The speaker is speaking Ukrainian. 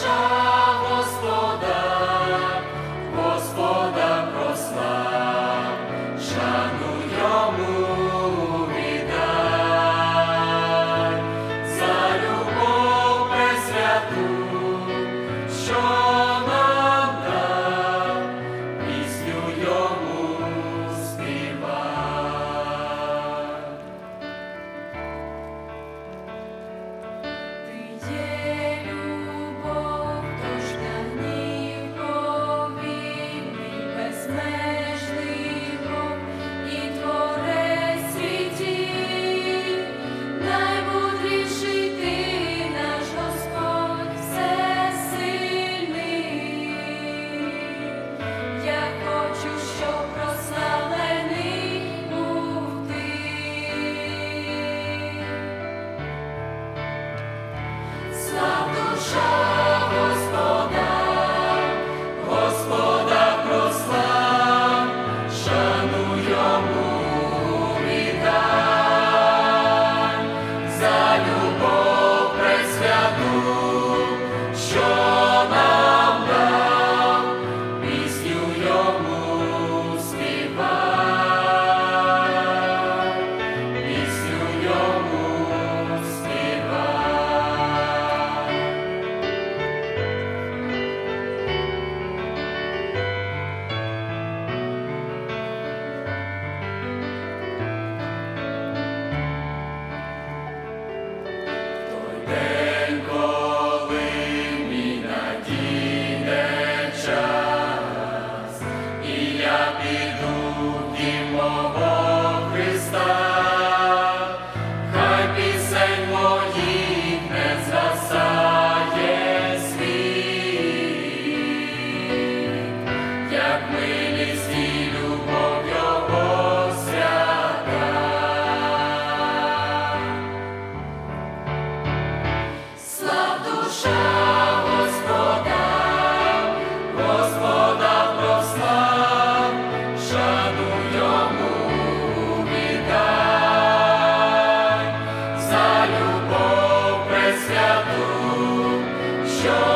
shine. день, коли мій надійде час, і я піду. show.